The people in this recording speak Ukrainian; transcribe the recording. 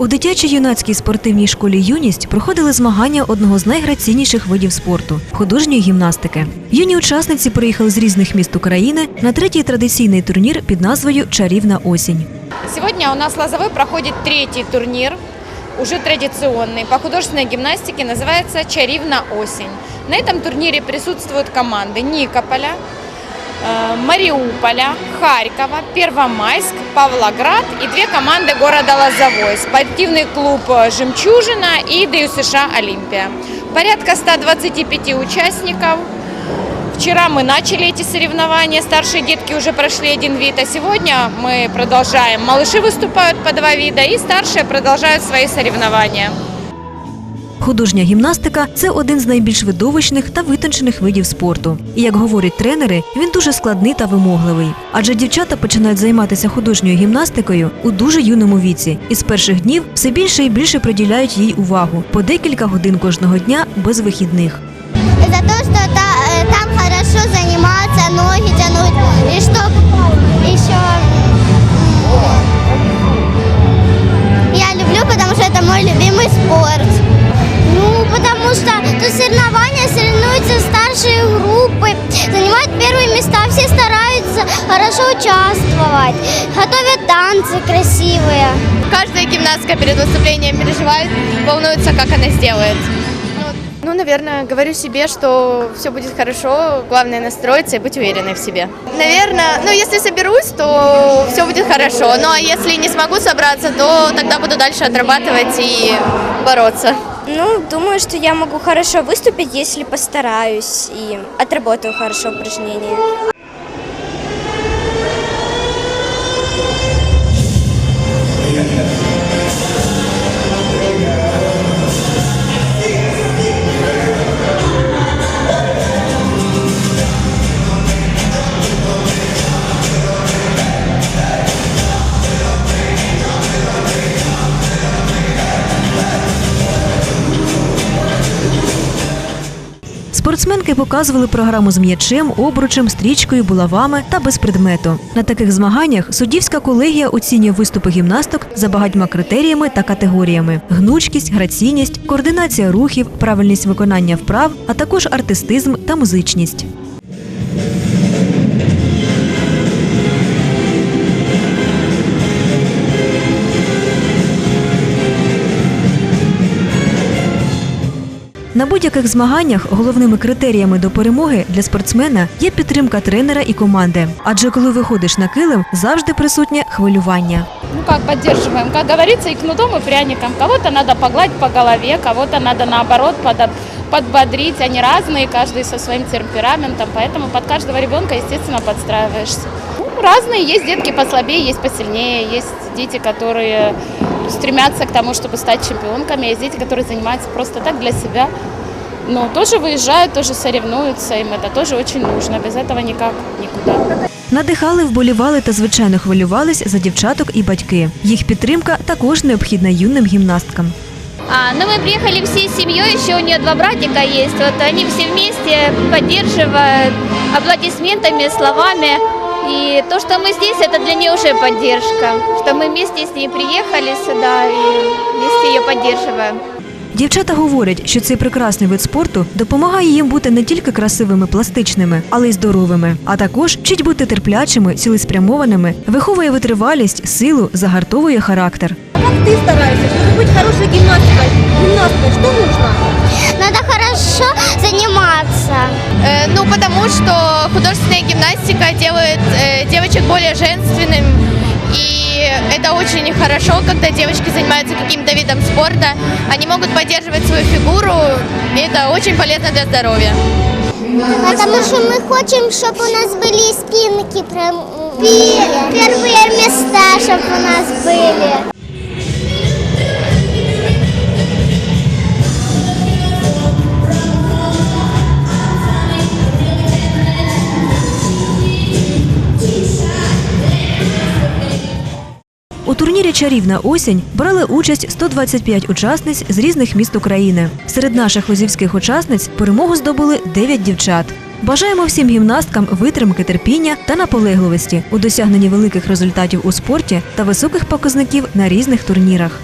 У дитячій юнацькій спортивній школі Юність проходили змагання одного з найграційніших видів спорту художньої гімнастики. Юні учасниці приїхали з різних міст України на третій традиційний турнір під назвою Чарівна осінь. Сегодня у нас Лозовой проходит третий турнир, уже традиционный, по художественной гимнастике, называется «Чаривна осень». На этом турнире присутствуют команды Никополя, э, Мариуполя, Харькова, Первомайск, Павлоград и две команды города Лозовой. Спортивный клуб «Жемчужина» и ДЮСШ «Олимпия». Порядка 125 участников. Вчера мы начали эти соревнования, старшие детки уже прошли один вид, а сегодня мы продолжаем. Малыши выступают по два вида и старшие продолжают свои соревнования. Художня гімнастика це один з найбільш видовищних та витончених видів спорту. І як говорять тренери, він дуже складний та вимогливий. Адже дівчата починають займатися художньою гімнастикою у дуже юному віці, і з перших днів все більше і більше приділяють їй увагу по декілька годин кожного дня без вихідних. за те, що э, там хорошо заниматься, соревнования, соревнуются старшие группы, занимают первые места, все стараются хорошо участвовать, готовят танцы красивые. Каждая гимнастка перед выступлением переживает, волнуется, как она сделает. Ну, наверное, говорю себе, что все будет хорошо, главное настроиться и быть уверенной в себе. Наверное, ну, если соберусь, то все будет хорошо. Ну, а если не смогу собраться, то тогда буду дальше отрабатывать и бороться. Ну, думаю, что я могу хорошо выступить, если постараюсь и отработаю хорошо упражнения. Спортсменки показували програму з м'ячем, обручем, стрічкою, булавами та без предмету. На таких змаганнях суддівська колегія оцінює виступи гімнасток за багатьма критеріями та категоріями: гнучкість, граційність, координація рухів, правильність виконання вправ, а також артистизм та музичність. На будь-яких змаганнях головними критеріями до перемоги для спортсмена є підтримка тренера і команди. Адже коли виходиш на килим, завжди присутнє хвилювання. Ну как поддерживаем? Как говорится, и кнутом, и пряником. Кого-то надо погладить по голове, кого-то надо наоборот подо- подбодрить. Они разные, каждый со своим темпераментом, поэтому под каждого ребенка, естественно, подстраиваешься. Ну, разные, есть детки послабее, есть посильнее, есть дети, которые стремятся к тому, чтобы стать чемпионками, есть дети, которые занимаются просто так для себя. Но тоже выезжают, тоже соревнуются, им это тоже очень нужно, без этого никак никуда. Надихали, вболівали та звичайно хвилювались за дівчаток і батьки. Їх підтримка також необхідна юним гімнасткам. А, ну, мы приехали всей семьей, еще у нее два братика есть. Вот они все вместе поддерживают аплодисментами, словами. И то, что мы здесь, это для нее уже поддержка. Что мы вместе с ней приехали сюда и вместе ее поддерживаем. Дівчата говорять, що цей прекрасний вид спорту допомагає їм бути не тільки красивими, пластичними, але й здоровими, а також вчить бути терплячими, цілеспрямованими, виховує витривалість, силу, загартовує характер. ты стараешься, чтобы быть хорошей гимнастикой? Гимнасткой, что нужно? Надо хорошо заниматься. Э, ну, потому что художественная гимнастика делает э, девочек более женственными. И это очень хорошо, когда девочки занимаются каким-то видом спорта. Они могут поддерживать свою фигуру, и это очень полезно для здоровья. Потому что мы хотим, чтобы у нас были спинки прям первые места, чтобы у нас были. Турнірі Чарівна осінь брали участь 125 учасниць з різних міст України. Серед наших лозівських учасниць перемогу здобули 9 дівчат. Бажаємо всім гімнасткам витримки, терпіння та наполегливості у досягненні великих результатів у спорті та високих показників на різних турнірах.